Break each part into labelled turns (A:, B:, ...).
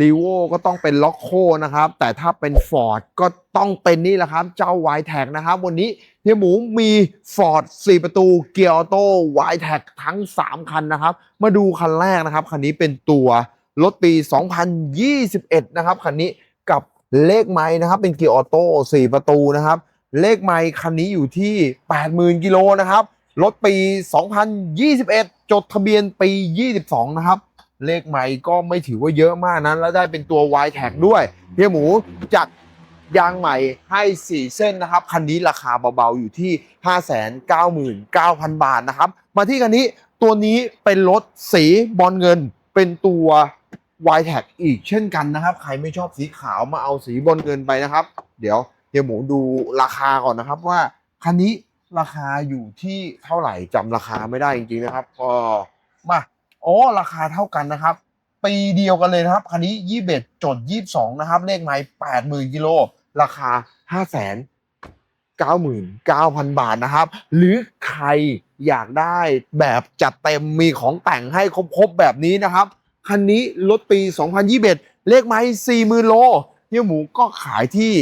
A: รีโวก็ต้องเป็นล็อกโคนะครับ แต่ถ้าเป็น Ford ก็ต้องเป็นนี่แหละครับ เจ้า y t แท็นะครับ วันนี้เฮียหมูมี Ford 4 ประตูเกียร์ออโต้ y t แท็ทั้ง 3 คันนะครับ มาดูคันแรกนะครับ คันนี้เป็นตัวรถปี 2021 นะครับ คันนี้กับเลขไม้นะครับ เป็นเกียร์ออโต้ 4 ประตูนะครับ เลขไม้คันนี้อยู่ที่ 80,000 กิโลนะครับ รถปี 2021 จดทะเบียนปี 22 นะครับ เลขไม้ก็ไม่ถือว่าเยอะมากนะแล้วได้เป็นตัว y t แท็ด้วยเฮียหมูจัดยางใหม่ให้ 4 เส้นนะครับ คันนี้ราคาเบาๆ อยู่ที่ 599,000 บาทนะครับ มาที่คันนี้ตัวนี้เป็นรถสีบอลเงิน เป็นตัว y t แท็อีกเช่นกันนะครับ ใครไม่ชอบสีขาวมาเอาสีบอลเงินไปนะครับ เดี๋ยวเฮียหมูดูราคาก่อนนะครับว่าคันนี้ราคาอยู่ที่เท่าไหร่จำราคาไม่ได้จริงๆนะครับก็มา อ๋อราคาเท่ากันนะครับ ปีเดียวกันเลยนะครับ คันนี้ยี่สิบจดยี่สองนะครับ เลขไม้แปดหมื่นกิโล ราคาห้าแสนเก้าหมื่นเก้าพันบาทนะครับ หรือใครอยากได้แบบจัดเต็มมีของแต่งให้ครบๆแบบนี้นะครับ คันนี้รถปี 2021 เลขไม้40,000 โลเฮียหมูก็ขายที่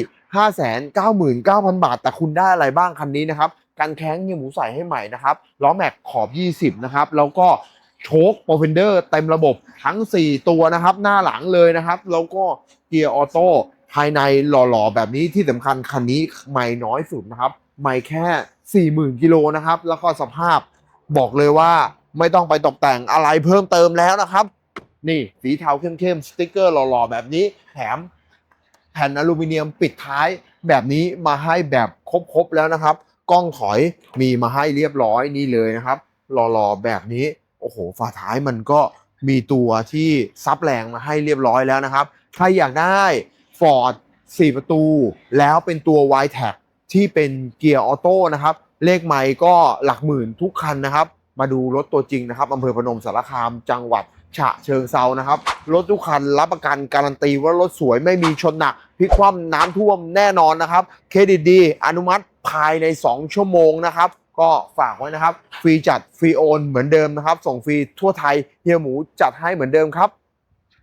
A: 599,000 บาท แต่คุณได้อะไรบ้างคันนี้นะครับกันแข้งเฮียหมูใส่ให้ใหม่นะครับ ล้อแม็กขอบ 20 นะครับ แล้วก็ โชคโปรเฟนเดอร์เต็มระบบทั้ง 4 ตัวนะครับ หน้าหลังเลยนะครับ แล้วก็เกียร์ออโต้ภายในหล่อๆ แบบนี้ที่สำคัญคันนี้ไม่น้อยสุดนะครับ ไม่แค่ 40,000กิโลนะครับ แล้วก็สภาพบอกเลยว่าไม่ต้องไปตกแต่งอะไรเพิ่มเติมแล้วนะครับ นี่สีเทาเข้มๆสติ๊กเกอร์หล่อๆ แบบนี้แถมแผ่นอลูมิเนียมปิดท้ายแบบนี้มาให้แบบครบๆแล้วนะครับ กล้องถอยมีมาให้เรียบร้อยนี่เลยนะครับ หล่อๆ แบบนี้ โอ้โหฝาท้ายมันก็มีตัวที่ซับแรงมาให้เรียบร้อยแล้วนะครับ ใครอยากได้ Ford 4 ประตู แล้วเป็นตัว y t แท็ที่เป็นเกียร์ออโต้นะครับ เลขไมค์ก็หลักหมื่นทุกคันนะครับ มาดูรถตัวจริงนะครับอำเภอพนมสารคามจังหวัดฉะเชิงเซานะครับ รถทุกคันรับประกันการันตีว่ารถสวยไม่มีชนหนักพลิกคว่ำน้ำท่วมแน่นอนนะครับ เครดิตดี อนุมัติภายใน 2 ชั่วโมงนะครับ ก็ฝากไว้นะครับ ฟรีจัดฟรีโอนเหมือนเดิมนะครับ ส่งฟรีทั่วไทยเฮียหมูจัดให้เหมือนเดิมครับ